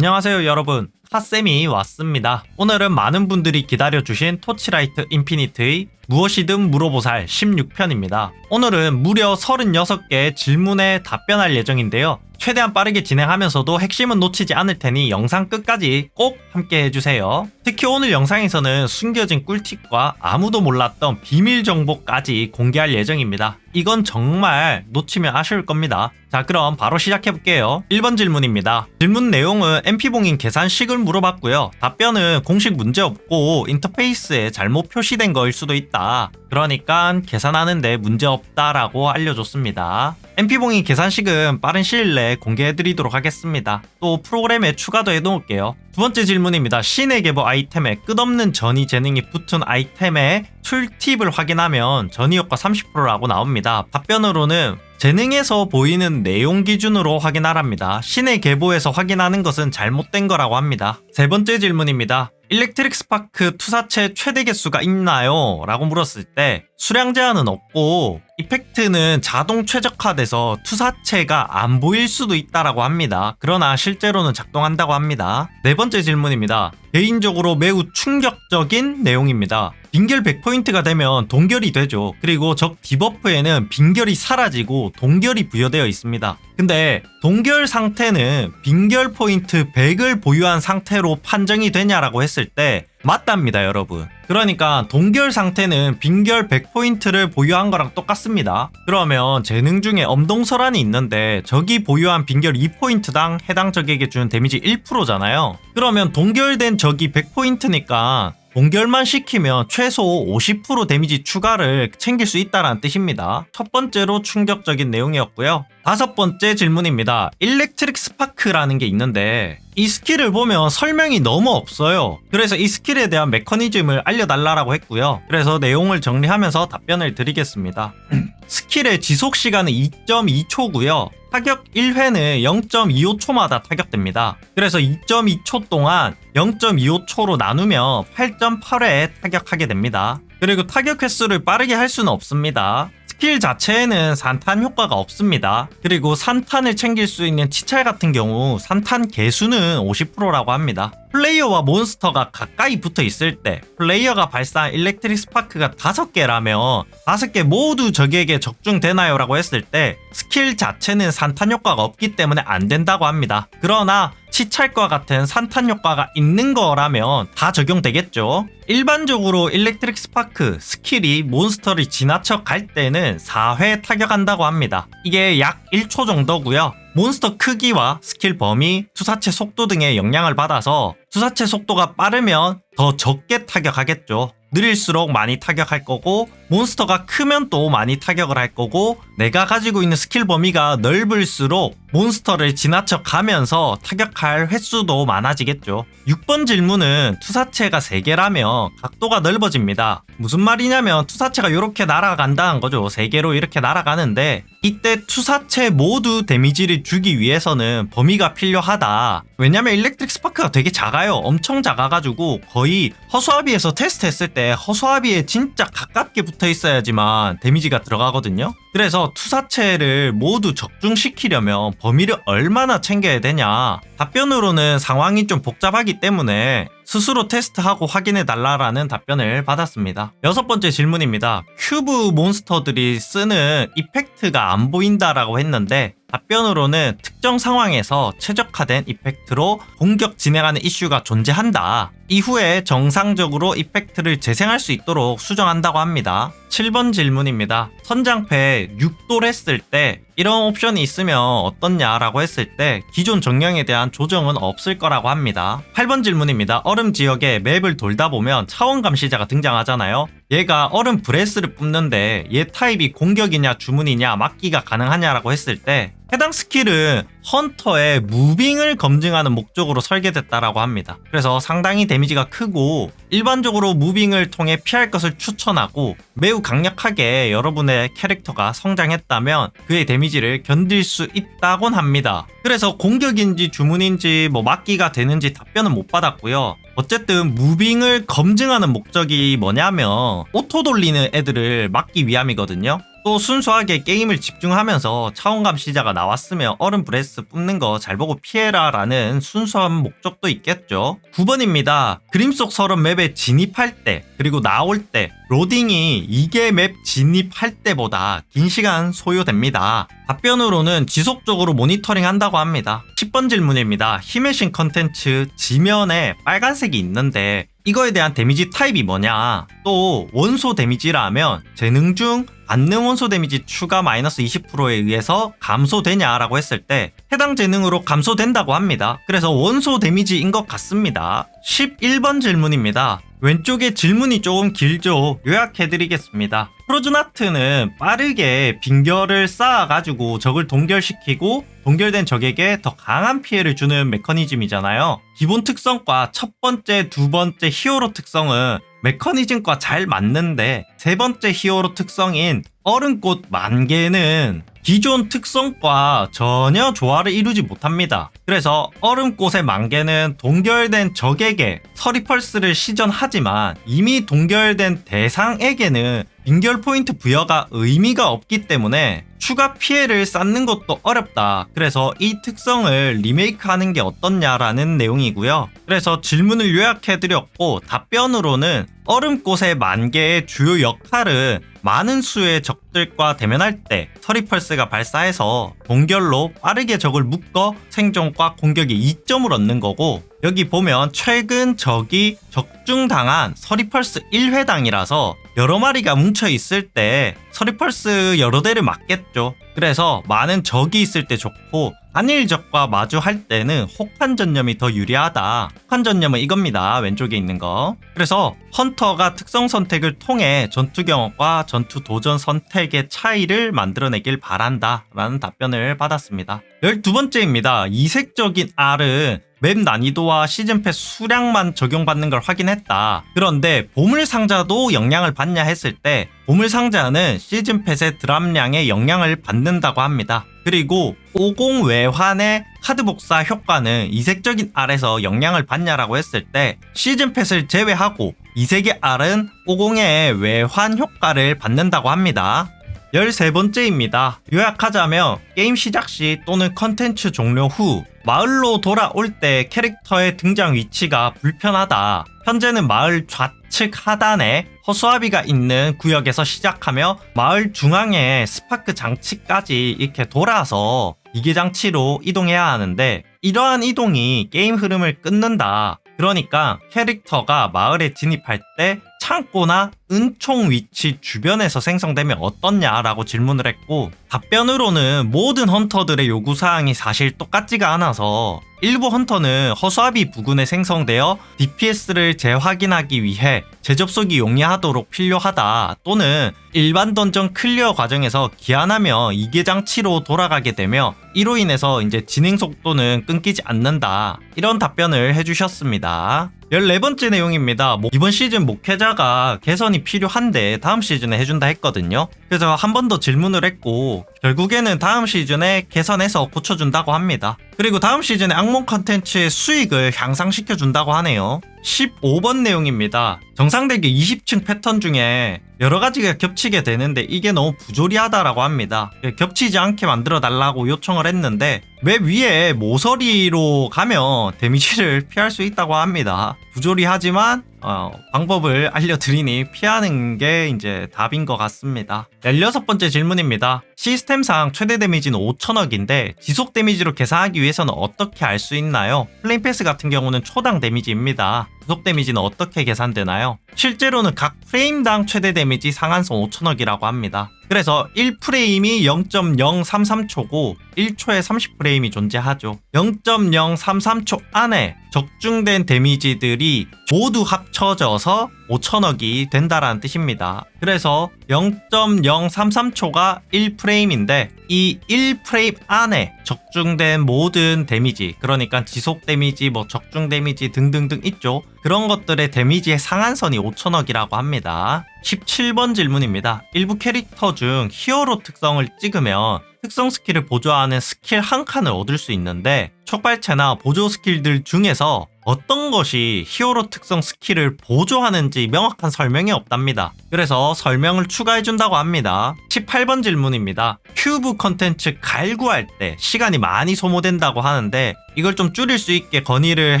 안녕하세요 여러분. 핫쌤이 왔습니다. 오늘은 많은 분들이 기다려주신 토치라이트 인피니트의 무엇이든 물어보살 16편입니다. 오늘은 무려 36개의 질문에 답변할 예정인데요 최대한 빠르게 진행하면서도 핵심은 놓치지 않을 테니 영상 끝까지 꼭 함께 해주세요. 특히 오늘 영상에서는 숨겨진 꿀팁과 아무도 몰랐던 비밀 정보까지 공개할 예정입니다. 이건 정말 놓치면 아쉬울 겁니다. 자 그럼 바로 시작해볼게요. 1번 질문입니다. 질문 내용은 MP봉인 계산식을 물어봤고요. 답변은 공식 문제 없고 인터페이스에 잘못 표시된 거일 수도 있다. 그러니까 계산하는데 문제 없다라고 알려줬습니다. MP봉인 계산식은 빠른 시일 내에 공개해드리도록 하겠습니다. 또 프로그램에 추가도 해놓을게요. 두 번째 질문입니다. 신의 계보 아이템에 끝없는 전이 재능이 붙은 아이템의 툴팁을 확인하면 전이 효과 30%라고 나옵니다. 답변으로는 재능에서 보이는 내용 기준으로 확인하랍니다. 신의 계보에서 확인하는 것은 잘못된 거라고 합니다. 세 번째 질문입니다. 일렉트릭 스파크 투사체 최대 개수가 있나요? 라고 물었을 때 수량 제한은 없고 이펙트는 자동 최적화돼서 투사체가 안 보일 수도 있다라고 합니다. 그러나 실제로는 작동한다고 합니다. 네 번째 질문입니다. 개인적으로 매우 충격적인 내용입니다. 빙결 100포인트가 되면 동결이 되죠. 그리고 적 디버프에는 빙결이 사라지고 동결이 부여되어 있습니다. 근데 동결 상태는 빙결 포인트 100을 보유한 상태로 판정이 되냐라고 했을 때 맞답니다, 여러분. 그러니까 동결 상태는 빙결 100포인트를 보유한 거랑 똑같습니다. 그러면 재능 중에 엄동설환이 있는데 적이 보유한 빙결 2포인트당 해당 적에게 주는 데미지 1%잖아요. 그러면 동결된 적이 100포인트니까 동결만 시키면 최소 50% 데미지 추가를 챙길 수 있다는 뜻입니다. 첫 번째로 충격적인 내용이었고요. 다섯 번째 질문입니다. 일렉트릭 스파크라는 게 있는데 이 스킬을 보면 설명이 너무 없어요. 그래서 이 스킬에 대한 메커니즘을 알려달라고 했고요. 그래서 내용을 정리하면서 답변을 드리겠습니다. 스킬의 지속 시간은 2.2초고요. 타격 1회는 0.25초마다 타격됩니다. 그래서 2.2초 동안 0.25초로 나누면 8.8회 타격하게 됩니다. 그리고 타격 횟수를 빠르게 할 수는 없습니다. 스킬 자체에는 산탄 효과가 없습니다. 그리고 산탄을 챙길 수 있는 치찰 같은 경우 산탄 개수는 50%라고 합니다. 플레이어와 몬스터가 가까이 붙어 있을 때 플레이어가 발사한 일렉트릭 스파크가 5개라면 5개 모두 적에게 적중되나요? 라고 했을 때 스킬 자체는 산탄 효과가 없기 때문에 안 된다고 합니다. 그러나 치찰과 같은 산탄 효과가 있는 거라면 다 적용되겠죠. 일반적으로 일렉트릭 스파크 스킬이 몬스터를 지나쳐 갈 때는 4회 타격한다고 합니다. 이게 약 1초 정도고요. 몬스터 크기와 스킬 범위, 투사체 속도 등의 영향을 받아서 투사체 속도가 빠르면 더 적게 타격하겠죠. 느릴수록 많이 타격할 거고 몬스터가 크면 또 많이 타격을 할 거고 내가 가지고 있는 스킬 범위가 넓을수록 몬스터를 지나쳐 가면서 타격할 횟수도 많아지겠죠. 6번 질문은 투사체가 3개라면 각도가 넓어집니다. 무슨 말이냐면 투사체가 이렇게 날아간다는 거죠. 3개로 이렇게 날아가는데 이때 투사체 모두 데미지를 주기 위해서는 범위가 필요하다. 왜냐면 일렉트릭 스파 크가 되게 작아요. 엄청 작아가지고 거의 허수아비에서 테스트했을 때 허수아비에 진짜 가깝게 붙어 있어야지만 데미지가 들어가거든요. 그래서 투사체를 모두 적중시키려면 범위를 얼마나 챙겨야 되냐? 답변으로는 상황이 좀 복잡하기 때문에 스스로 테스트하고 확인해 달라라는 답변을 받았습니다. 여섯 번째 질문입니다. 큐브 몬스터들이 쓰는 이펙트가 안 보인다라고 했는데 답변으로는 특정 상황에서 최적화된 이펙트로 공격 진행하는 이슈가 존재한다. 이후에 정상적으로 이펙트를 재생할 수 있도록 수정한다고 합니다. 7번 질문입니다. 선장패 6돌 했을 때 이런 옵션이 있으면 어떻냐라고 했을 때 기존 정령에 대한 조정은 없을 거라고 합니다. 8번 질문입니다. 얼음 지역에 맵을 돌다 보면 차원 감시자가 등장하잖아요. 얘가 얼음 브레스를 뿜는데 얘 타입이 공격이냐 주문이냐 막기가 가능하냐라고 했을 때 해당 스킬은 헌터의 무빙을 검증하는 목적으로 설계됐다라고 합니다. 그래서 상당히 데미지가 크고 일반적으로 무빙을 통해 피할 것을 추천하고 매우 강력하게 여러분의 캐릭터가 성장했다면 그의 데미지를 견딜 수 있다곤 합니다. 그래서 공격인지 주문인지 뭐 막기가 되는지 답변은 못 받았고요. 어쨌든 무빙을 검증하는 목적이 뭐냐면 오토 돌리는 애들을 막기 위함이거든요. 또 순수하게 게임을 집중하면서 차원감 시자가 나왔으면 얼음 브레스 뽑는 거 잘 보고 피해라 라는 순수한 목적도 있겠죠. 9번입니다. 그림 속 서론 맵에 진입할 때 그리고 나올 때 로딩이 이게 맵 진입할 때보다 긴 시간 소요됩니다. 답변으로는 지속적으로 모니터링 한다고 합니다. 10번 질문입니다. 힘의 신 컨텐츠 지면에 빨간색이 있는데 이거에 대한 데미지 타입이 뭐냐? 또 원소 데미지라면 재능 중 받는 원소 데미지 추가 마이너스 20%에 의해서 감소되냐라고 했을 때 해당 재능으로 감소된다고 합니다. 그래서 원소 데미지인 것 같습니다. 11번 질문입니다. 왼쪽에 질문이 조금 길죠. 요약해드리겠습니다. 프로즈나트는 빠르게 빙결을 쌓아가지고 적을 동결시키고 동결된 적에게 더 강한 피해를 주는 메커니즘이잖아요. 기본 특성과 첫 번째, 두 번째 히어로 특성은 메커니즘과 잘 맞는데 세 번째 히어로 특성인 얼음꽃 만개는 기존 특성과 전혀 조화를 이루지 못합니다. 그래서 얼음꽃의 만개는 동결된 적에게 서리펄스를 시전하지만 이미 동결된 대상에게는 빙결 포인트 부여가 의미가 없기 때문에 추가 피해를 쌓는 것도 어렵다. 그래서 이 특성을 리메이크하는 게 어떻냐라는 내용이고요. 그래서 질문을 요약해드렸고 답변으로는 얼음꽃의 만개의 주요 역할은 많은 수의 적들과 대면할 때 서리펄스가 발사해서 동결로 빠르게 적을 묶어 생존과 공격에 이점을 얻는 거고 여기 보면 최근 적이 적중당한 서리펄스 1회당이라서 여러 마리가 뭉쳐 있을 때 서리펄스 여러 대를 맞겠죠. 그래서 많은 적이 있을 때 좋고 한일 적과 마주할 때는 혹한 전념이 더 유리하다. 혹한 전념은 이겁니다. 왼쪽에 있는 거. 그래서 헌터가 특성 선택을 통해 전투 경험과 전투 도전 선택의 차이를 만들어내길 바란다. 라는 답변을 받았습니다. 12번째입니다. 이색적인 R은 맵 난이도와 시즌 패스 수량만 적용받는 걸 확인했다. 그런데 보물 상자도 영향을 받냐 했을 때 보물 상자는 시즌 패스의 드랍량에 영향을 받는다고 합니다. 그리고 50 외환의 카드 복사 효과는 이색적인 R에서 영향을 받냐라고 했을 때 시즌 패스를 제외하고 이색의 R은 50의 외환 효과를 받는다고 합니다. 13번째입니다. 요약하자면 게임 시작 시 또는 컨텐츠 종료 후 마을로 돌아올 때 캐릭터의 등장 위치가 불편하다. 현재는 마을 좌측 하단에 허수아비가 있는 구역에서 시작하며 마을 중앙에 스파크 장치까지 이렇게 돌아서 이계 장치로 이동해야 하는데 이러한 이동이 게임 흐름을 끊는다. 그러니까 캐릭터가 마을에 진입할 때 창고나 은총 위치 주변에서 생성되면 어떻냐라고 질문을 했고 답변으로는 모든 헌터들의 요구사항이 사실 똑같지가 않아서 일부 헌터는 허수아비 부근에 생성되어 DPS를 재확인하기 위해 재접속이 용이하도록 필요하다 또는 일반 던전 클리어 과정에서 기한하며 이계 장치로 돌아가게 되며 이로 인해서 이제 진행 속도는 끊기지 않는다 이런 답변을 해주셨습니다. 14번째 내용입니다. 뭐 이번 시즌 목회자가 개선이 필요한데 다음 시즌에 해준다 했거든요. 그래서 한 번 더 질문을 했고 결국에는 다음 시즌에 개선해서 고쳐준다고 합니다. 그리고 다음 시즌에 악몽 컨텐츠의 수익을 향상시켜 준다고 하네요. 15번 내용입니다. 정상대기 20층 패턴 중에 여러 가지가 겹치게 되는데 이게 너무 부조리하다라고 합니다. 겹치지 않게 만들어 달라고 요청을 했는데 맵 위에 모서리로 가면 데미지를 피할 수 있다고 합니다. 부조리하지만 어, 방법을 알려드리니 피하는 게 이제 답인 것 같습니다. 16번째 질문입니다. 시스템상 최대 데미지는 5천억인데 지속 데미지로 계산하기 위해서는 어떻게 알 수 있나요? 플레임 패스 같은 경우는 초당 데미지입니다. 지속 데미지는 어떻게 계산되나요? 실제로는 각 프레임당 최대 데미지 상한선 5천억이라고 합니다. 그래서 1프레임이 0.033초고 1초에 30프레임이 존재하죠. 0.033초 안에 적중된 데미지들이 모두 합쳐져서 5천억이 된다라는 뜻입니다. 그래서 0.033초가 1프레임인데 이 1프레임 안에 적중된 모든 데미지 그러니까 지속 데미지 뭐 적중 데미지 등등등 있죠. 그런 것들의 데미지의 상한선이 5천억이라고 합니다. 17번 질문입니다. 일부 캐릭터 중 히어로 특성을 찍으면 특성 스킬을 보조하는 스킬 한 칸을 얻을 수 있는데 촉발체나 보조 스킬들 중에서 어떤 것이 히어로 특성 스킬을 보조하는지 명확한 설명이 없답니다. 그래서 설명을 추가해준다고 합니다. 18번 질문입니다. 큐브 컨텐츠 갈구할 때 시간이 많이 소모된다고 하는데 이걸 좀 줄일 수 있게 건의를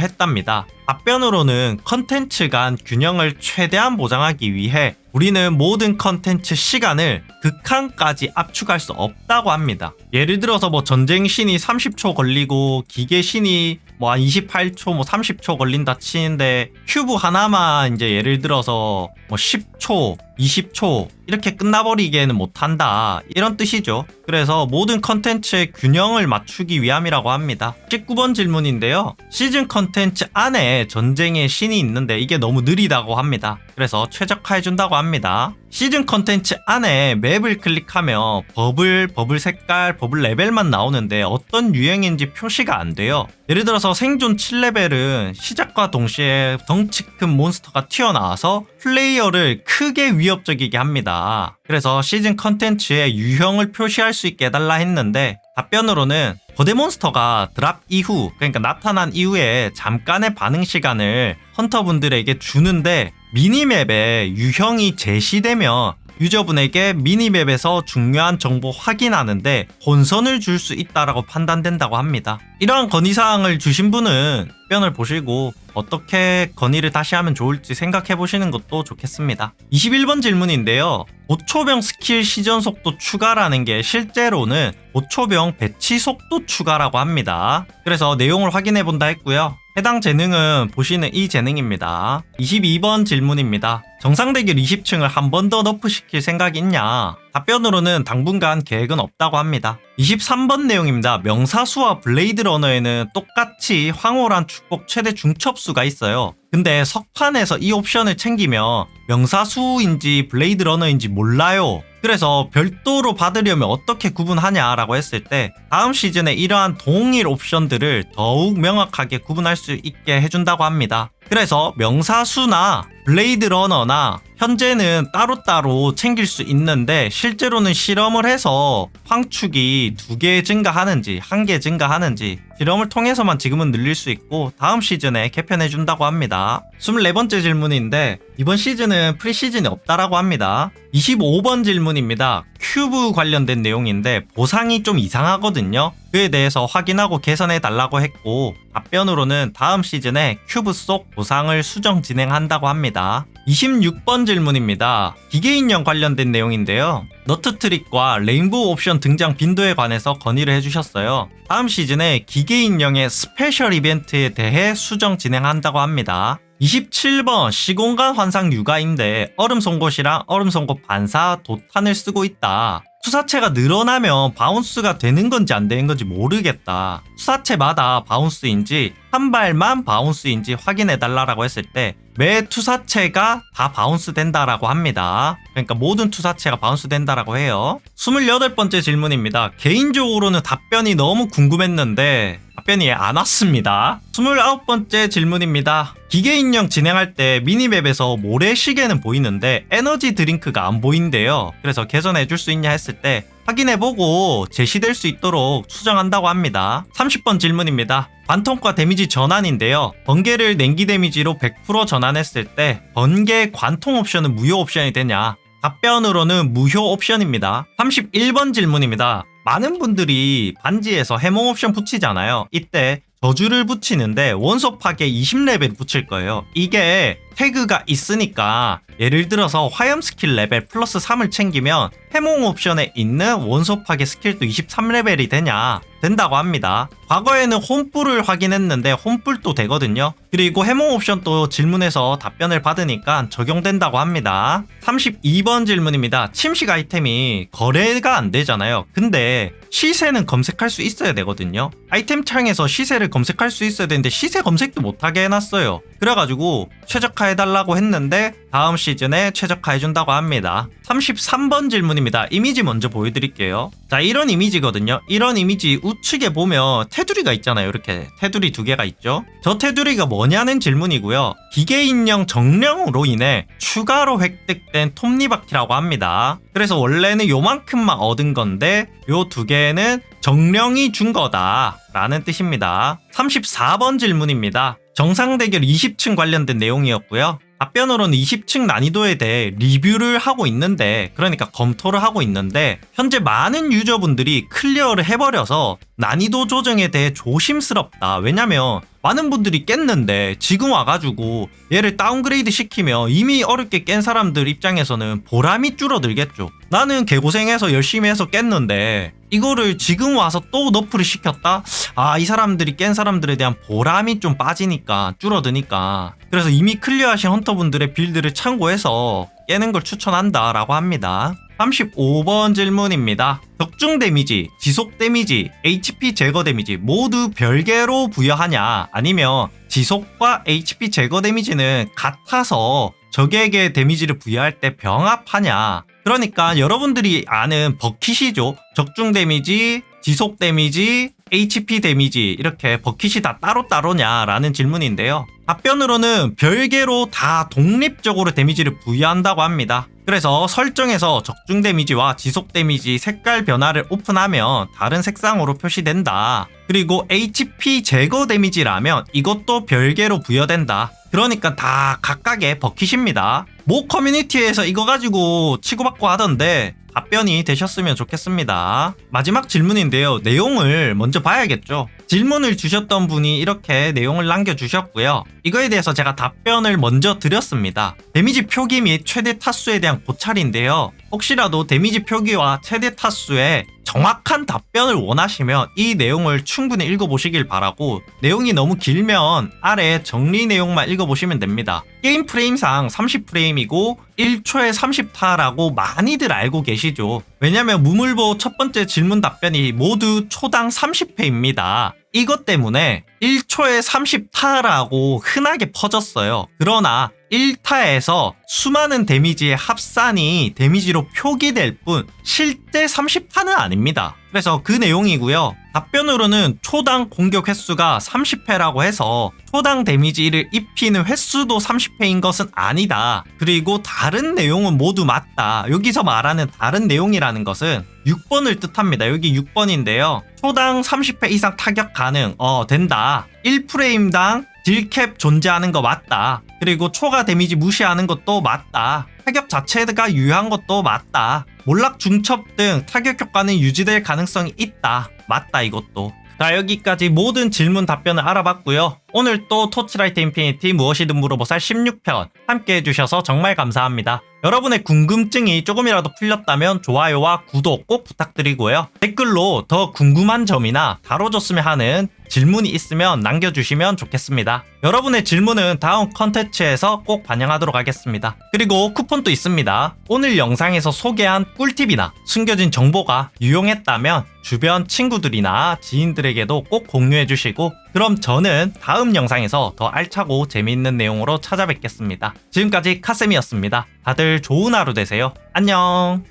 했답니다. 답변으로는 컨텐츠 간 균형을 최대한 보장하기 위해 우리는 모든 컨텐츠 시간을 극한까지 압축할 수 없다고 합니다. 예를 들어서 뭐 전쟁 신이 30초 걸리고 기계 신이 뭐 한 28초, 뭐 30초 걸린다 치는데 큐브 하나만 이제 예를 들어서 뭐 10초, 20초 이렇게 끝나버리게는 못한다 이런 뜻이죠. 그래서 모든 컨텐츠의 균형을 맞추기 위함이라고 합니다. 19번 질문인데요. 시즌 컨텐츠 안에 전쟁의 신이 있는데 이게 너무 느리다고 합니다. 그래서 최적화해준다고 합니다. 시즌 컨텐츠 안에 맵을 클릭하면 버블, 버블 색깔, 버블 레벨만 나오는데 어떤 유형인지 표시가 안 돼요. 예를 들어서 생존 7레벨은 시작과 동시에 덩치 큰 몬스터가 튀어나와서 플레이어를 크게 위협적이게 합니다. 그래서 시즌 컨텐츠의 유형을 표시할 수 있게 해달라 했는데 답변으로는 거대 몬스터가 드랍 이후 그러니까 나타난 이후에 잠깐의 반응 시간을 헌터분들에게 주는데 미니맵에 유형이 제시되면 유저분에게 미니맵에서 중요한 정보 확인하는데 혼선을 줄 수 있다라고 판단된다고 합니다. 이러한 건의사항을 주신 분은 답변을 보시고 어떻게 건의를 다시 하면 좋을지 생각해 보시는 것도 좋겠습니다. 21번 질문인데요. 보초병 스킬 시전 속도 추가라는 게 실제로는 보초병 배치 속도 추가라고 합니다. 그래서 내용을 확인해 본다 했고요. 해당 재능은 보시는 이 재능입니다. 22번 질문입니다. 정상 대결 20층을 한 번 더 너프시킬 생각이 있냐? 답변으로는 당분간 계획은 없다고 합니다. 23번 내용입니다. 명사수와 블레이드 러너에는 똑같이 황홀한 축복 최대 중첩수가 있어요. 근데 석판에서 이 옵션을 챙기면 명사수인지 블레이드 러너인지 몰라요. 그래서 별도로 받으려면 어떻게 구분하냐라고 했을 때 다음 시즌에 이러한 동일 옵션들을 더욱 명확하게 구분할 수 있게 해준다고 합니다. 그래서 명사수나 블레이드 러너나 현재는 따로따로 챙길 수 있는데 실제로는 실험을 해서 황축이 두 개 증가하는지 한 개 증가하는지 실험을 통해서만 지금은 늘릴 수 있고 다음 시즌에 개편해 준다고 합니다. 24번째 질문인데 이번 시즌은 프리시즌이 없다라고 합니다. 25번 질문입니다. 큐브 관련된 내용인데 보상이 좀 이상하거든요. 그에 대해서 확인하고 개선해 달라고 했고 답변으로는 다음 시즌에 큐브 속 보상을 수정 진행한다고 합니다. 26번 질문입니다. 기계인형 관련된 내용인데요. 너트 트릭과 레인보우 옵션 등장 빈도에 관해서 건의를 해주셨어요. 다음 시즌에 기계인형의 스페셜 이벤트에 대해 수정 진행한다고 합니다. 27번 시공간 환상 육아인데 얼음 송곳이랑 얼음 송곳 반사 도탄을 쓰고 있다. 수사체가 늘어나면 바운스가 되는 건지 안 되는 건지 모르겠다. 수사체마다 바운스인지 한 발만 바운스인지 확인해 달라고 했을 때 매 투사체가 다 바운스 된다라고 합니다. 그러니까 모든 투사체가 바운스 된다라고 해요. 28번째 질문입니다. 개인적으로는 답변이 너무 궁금했는데 답변이 안 왔습니다. 29번째 질문입니다. 기계 인형 진행할 때 미니맵에서 모래시계는 보이는데 에너지 드링크가 안 보인대요. 그래서 개선해 줄 수 있냐 했을 때 확인해보고 제시될 수 있도록 수정한다고 합니다. 30번 질문입니다. 관통과 데미지 전환인데요. 번개를 냉기 데미지로 100% 전환했을 때 번개 관통 옵션은 무효 옵션이 되냐? 답변으로는 무효 옵션입니다. 31번 질문입니다. 많은 분들이 반지에서 해몽 옵션 붙이잖아요. 이때 저주를 붙이는데 원소 파괴 20레벨 붙일 거예요. 이게 태그가 있으니까 예를 들어서 화염 스킬 레벨 플러스 3을 챙기면 해몽 옵션에 있는 원소 파괴 스킬도 23레벨이 되냐? 된다고 합니다. 과거에는 홈뿔을 확인했는데 홈뿔도 되거든요. 그리고 해몽 옵션도 질문해서 답변을 받으니까 적용된다고 합니다. 32번 질문입니다. 침식 아이템이 거래가 안 되잖아요. 근데 시세는 검색할 수 있어야 되거든요. 아이템 창에서 시세를 검색할 수 있어야 되는데 시세 검색도 못하게 해놨어요. 그래가지고 최적화해달라고 했는데 다음 시즌에 최적화해준다고 합니다. 33번 질문입니다. 이미지 먼저 보여드릴게요. 자, 이런 이미지거든요. 이런 이미지 우측에 보면 테두리가 있잖아요. 이렇게 테두리 두 개가 있죠. 저 테두리가 뭐냐는 질문이고요. 기계 인형 정령으로 인해 추가로 획득된 톱니바퀴라고 합니다. 그래서 원래는 요만큼만 얻은 건데 요 두 개는 정령이 준 거다라는 뜻입니다. 34번 질문입니다. 정상 대결 20층 관련된 내용이었고요. 답변으로는 20층 난이도에 대해 리뷰를 하고 있는데, 그러니까 검토를 하고 있는데, 현재 많은 유저분들이 클리어를 해버려서 난이도 조정에 대해 조심스럽다. 왜냐면, 많은 분들이 깼는데, 지금 와가지고 얘를 다운그레이드 시키면 이미 어렵게 깬 사람들 입장에서는 보람이 줄어들겠죠. 나는 개고생해서 열심히 해서 깼는데, 이거를 지금 와서 또 너프를 시켰다? 아, 이 사람들이 깬 사람들에 대한 보람이 좀 빠지니까, 줄어드니까. 그래서 이미 클리어하신 헌터분들의 빌드를 참고해서 깨는 걸 추천한다라고 합니다. 35번 질문입니다. 적중 데미지, 지속 데미지, HP 제거 데미지 모두 별개로 부여하냐? 아니면 지속과 HP 제거 데미지는 같아서 적에게 데미지를 부여할 때 병합하냐? 그러니까 여러분들이 아는 버킷이죠. 적중 데미지, 지속 데미지, HP 데미지 이렇게 버킷이 다 따로따로냐라는 질문인데요. 답변으로는 별개로 다 독립적으로 데미지를 부여한다고 합니다. 그래서 설정에서 적중 데미지와 지속 데미지 색깔 변화를 오픈하면 다른 색상으로 표시된다. 그리고 HP 제거 데미지라면 이것도 별개로 부여된다. 그러니까 다 각각의 버킷입니다. 모 커뮤니티에서 이거 가지고 치고받고 하던데 답변이 되셨으면 좋겠습니다. 마지막 질문인데요. 내용을 먼저 봐야겠죠. 질문을 주셨던 분이 이렇게 내용을 남겨주셨고요. 이거에 대해서 제가 답변을 먼저 드렸습니다. 데미지 표기 및 최대 타수에 대한 고찰인데요. 혹시라도 데미지 표기와 최대 타수에 정확한 답변을 원하시면 이 내용을 충분히 읽어보시길 바라고 내용이 너무 길면 아래 정리 내용만 읽어보시면 됩니다. 게임 프레임상 30프레임이고 1초에 30타라고 많이들 알고 계시죠. 왜냐면 무물보 첫 번째 질문 답변이 모두 초당 30회입니다. 이것 때문에 1초에 30타라고 흔하게 퍼졌어요. 그러나 1타에서 수많은 데미지의 합산이 데미지로 표기될 뿐 실제 30타는 아닙니다. 그래서 그 내용이고요. 답변으로는 초당 공격 횟수가 30회라고 해서 초당 데미지를 입히는 횟수도 30회인 것은 아니다. 그리고 다른 내용은 모두 맞다. 여기서 말하는 다른 내용이라는 것은 6번을 뜻합니다. 여기 6번인데요. 초당 30회 이상 타격 가능, 어, 된다. 1프레임당 딜캡 존재하는 거 맞다. 그리고 초과 데미지 무시하는 것도 맞다. 타격 자체가 유효한 것도 맞다. 몰락 중첩 등 타격 효과는 유지될 가능성이 있다. 맞다 이것도. 자 여기까지 모든 질문 답변을 알아봤고요. 오늘 또 토치라이트 인피니티 무엇이든 물어보살 16편 함께 해주셔서 정말 감사합니다. 여러분의 궁금증이 조금이라도 풀렸다면 좋아요와 구독 꼭 부탁드리고요. 댓글로 더 궁금한 점이나 다뤄줬으면 하는 질문이 있으면 남겨주시면 좋겠습니다. 여러분의 질문은 다음 컨텐츠에서 꼭 반영하도록 하겠습니다. 그리고 쿠폰도 있습니다. 오늘 영상에서 소개한 꿀팁이나 숨겨진 정보가 유용했다면 주변 친구들이나 지인들에게도 꼭 공유해주시고 그럼 저는 다음 영상에서 더 알차고 재미있는 내용으로 찾아뵙겠습니다. 지금까지 카쌤이었습니다. 다들 좋은 하루 되세요. 안녕!